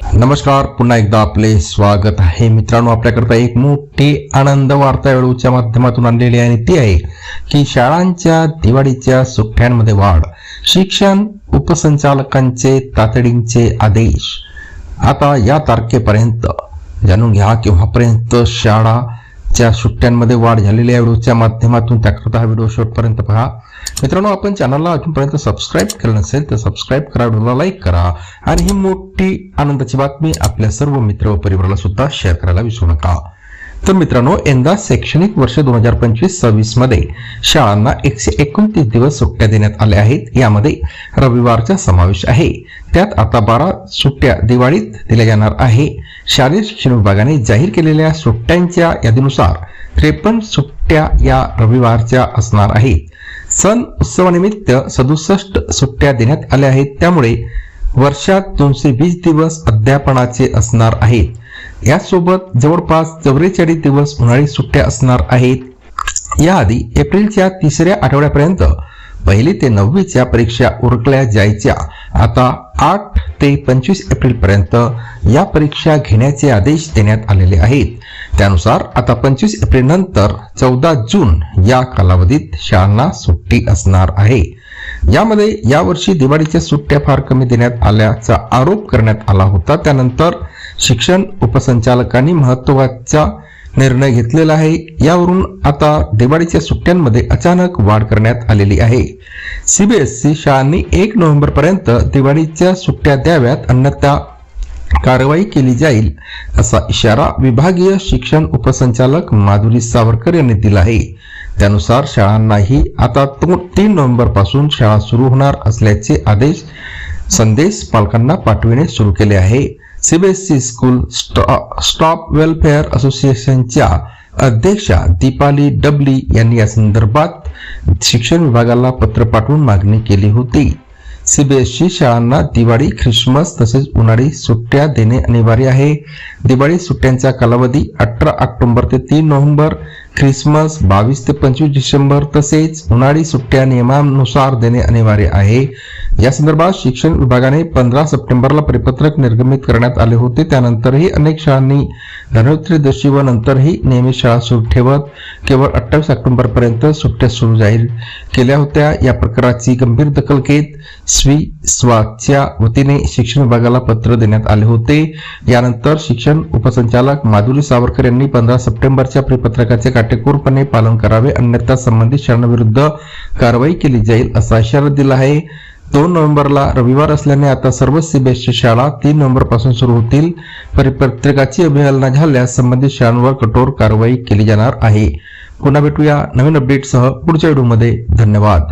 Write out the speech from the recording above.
नमस्कार पुन्हा एकदा आपले स्वागत आहे. मित्रांनो आपल्याकरता एक मोठी आनंद वार्ता वेळूच्या माध्यमातून आणलेली आहे आणि ती आहे की शाळांच्या दिवाळीच्या सुट्ट्यांमध्ये वाढ शिक्षण उपसंचालकांचे तातडीचे आदेश. आता या तारखेपर्यंत जाणून घ्या केव्हापर्यंत च्या सुट्ट्यांमध्ये वाढ झालेली आहे. व्हिडिओच्या माध्यमातून त्याकरता हा व्हिडिओ शेवटपर्यंत पहा. मित्रांनो आपण चॅनलला अजूनपर्यंत सबस्क्राईब केलं नसेल तर सबस्क्राईब करा व्हिडिओला लाईक करा. आणि ही मोठी आनंदाची बातमी आपल्या सर्व मित्र व परिवाराला सुद्धा शेअर करायला विसरू नका. तर मित्रांनो यंदा शैक्षणिक वर्ष दोन हजार पंचवीस सव्वीसमध्ये शाळांना एकशे एकोणतीस दिवस सुट्ट्या देण्यात आल्या आहेत. यामध्ये रविवारचा समावेश आहे. त्यात आता बारा सुट्ट्या दिवाळीत दिल्या जाणार आहे. शालेय शिक्षण विभागाने जाहीर केलेल्या सुट्ट्यांच्या यादीनुसार त्रेपन्न सुट्ट्या या रविवारच्या असणार आहेत. सण उत्सवानिमित्त सदुसष्ट सुट्ट्या देण्यात आल्या आहेत. त्यामुळे वर्षात दोनशे वीस दिवस अध्यापनाचे असणार आहेत. यासोबत जवळपास चौवेचाळीस दिवस उन्हाळी सुट्ट्या असणार आहेत. याआधी एप्रिलच्या तिसऱ्या आठवड्यापर्यंत पहिली ते नववीच्या परीक्षा उरकल्या जायच्या. आता आठ ते पंचवीस एप्रिल पर्यंत या परीक्षा घेण्याचे आदेश देण्यात आलेले आहेत. त्यानुसार आता पंचवीस एप्रिल नंतर चौदा जून या कालावधीत शाळांना सुट्टी असणार आहे. यामध्ये यावर्षी दिवाळीच्या सुट्ट्या फार कमी देण्यात आल्याचा आरोप करण्यात आला होता. त्यानंतर शिक्षण उपसंचालकांनी महत्त्वाचा निर्णय घेतलेला आहे. यावरून आता दिवाळीच्या सुट्ट्यांमध्ये अचानक वाढ करण्यात आलेली आहे. सीबीएसई शाळांनी एक नोव्हेंबर पर्यंत दिवाळीच्या सुट्ट्या द्याव्यात अन्यथा कारवाई केली जाईल असा इशारा विभागीय शिक्षण उपसंचालक माधुरी सावरकर यांनी दिला आहे. त्यानुसार शाळांनाही आता तीन नोव्हेंबरपासून शाळा सुरू होणार असल्याचे आदेश संदेश पालकांना पाठविणे सुरू केले आहे. सीबीएसई स्कूल स्टॉ- स्टॉप वेलफेअर असोसिएशनच्या अध्यक्षा दीपाली डबली यांनी या संदर्भात शिक्षण विभागाला पत्र पाठवून मागणी केली होती. सीबीएसई शाळांना दिवाळी ख्रिसमस तसेच उन्हाळी सुट्ट्या देणे अनिवार्य आहे. दिवाळी सुट्ट्यांचा कालावधी अठरा ऑक्टोबर ते तीन नोव्हेंबर ख्रिसमस बावीस ते पंचवीस डिसेंबर तसेच उन्हाळी सुट्ट्या नियमानुसार देणे अनिवार्य आहे. या संदर्भात शिक्षण विभागाने पंधरा सप्टेंबरला परिपत्रक निर्गमित करण्यात आले होते. त्यानंतरही अनेक शाळांनी धनोत्रयोदशी व नंतरही नियमित शाळा सुरू ठेवत केवळ अठ्ठावीस ऑक्टोबर पर्यंत सुट्ट्या सुरू जाहीर केल्या होत्या. या प्रकाराची गंभीर दखल घेत स्वी स्वाच्या वतीने शिक्षण विभागाला पत्र देण्यात आले होते. यानंतर शिक्षण उपसंचालक माधुरी सावरकर यांनी पंधरा सप्टेंबरच्या परिपत्रकाचे काटेकोरपणे पालन करावे. अन्यथा संबंधित शाळांविरुद्ध कारवाई केली जाईल असा इशारा दिला आहे. दोन नोव्हेंबरला रविवार असल्याने आता सर्व सीबीएसई शाळा तीन नोव्हेंबरपासून सुरू होतील. परिपत्रकाची अवहेलना झाल्यास संबंधित शाळांवर कठोर कारवाई केली जाणार आहे. पुन्हा भेटूया नवीन अपडेटसह पुढच्या व्हिडिओमध्ये. धन्यवाद.